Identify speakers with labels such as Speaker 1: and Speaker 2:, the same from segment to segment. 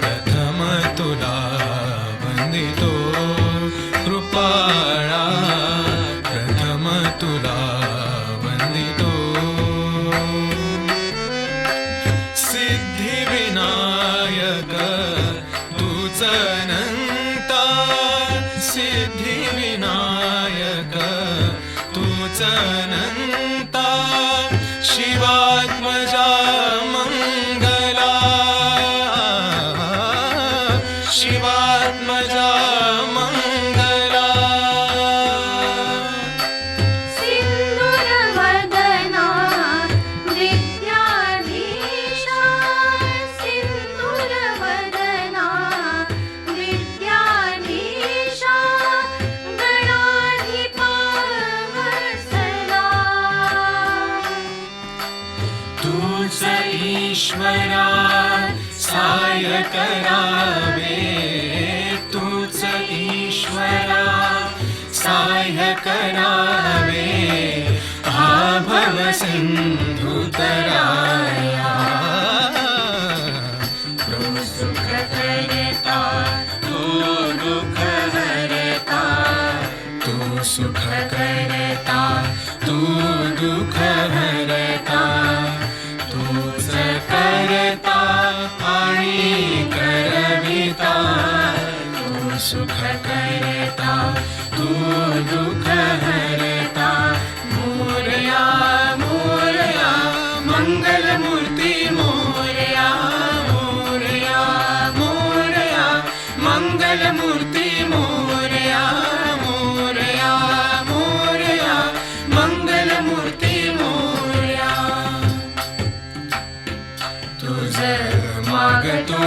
Speaker 1: प्रथम कृपाळा प्रथम तुला वंदितो सिद्धिविनायक तूच नंता सिद्धिविनायक ईश्वरा साय करावे तूच ईश्वरा. साय करावे हा भव सिंधुतरा.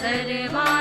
Speaker 1: सर्वानुभूती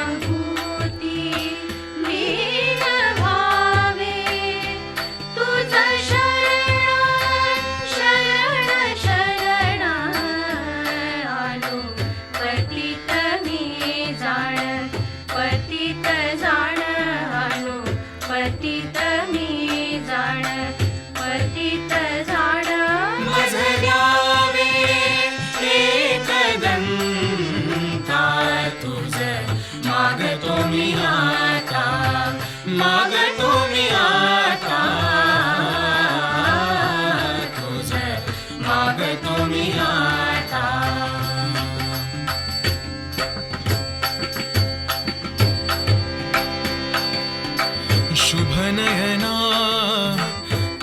Speaker 1: शुभनयना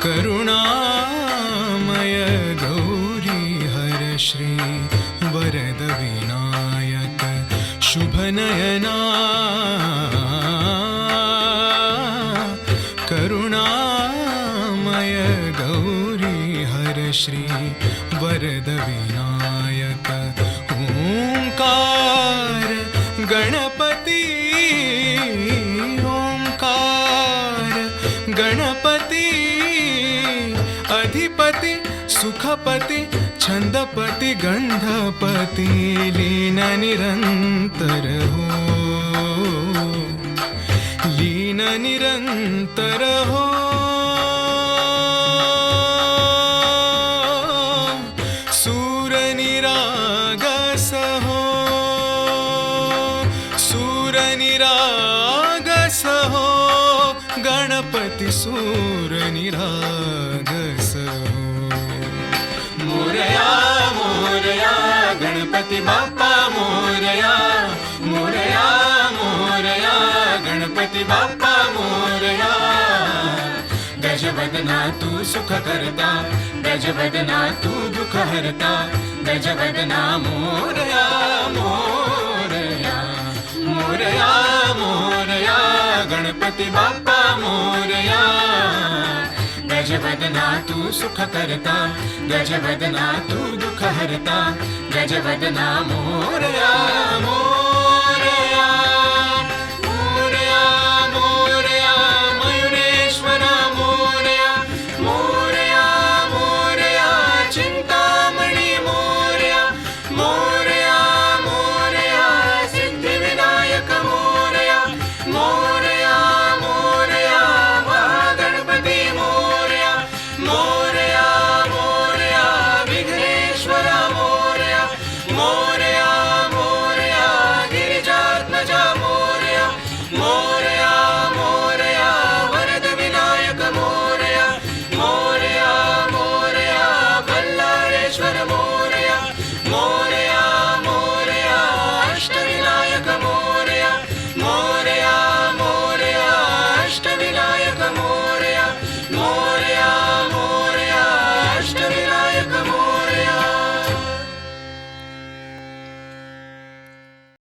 Speaker 1: करुणामय गौरी हर श्री वरद विनायक शुभनयना करुणामय गौरी हर श्री सुखपती छंदपती गंधपती लीन निरंतर हो। लीन निरंतर हो। सूर निरागस हो। सूर निरागस हो। गणपती सूर निरागस गणपती बाप्पा मोरया मोरया मोरया. गणपती बाप्पा मोरया. गजवदना तू सुख करता गजवदना तू दुःख हरता गजवदना मोरया मोरया. मोरया मोरया. गणपती बाप्पा मोरया. गजवदना तू सुख करता गजवदना तू दुःख हरता गजवदना मोर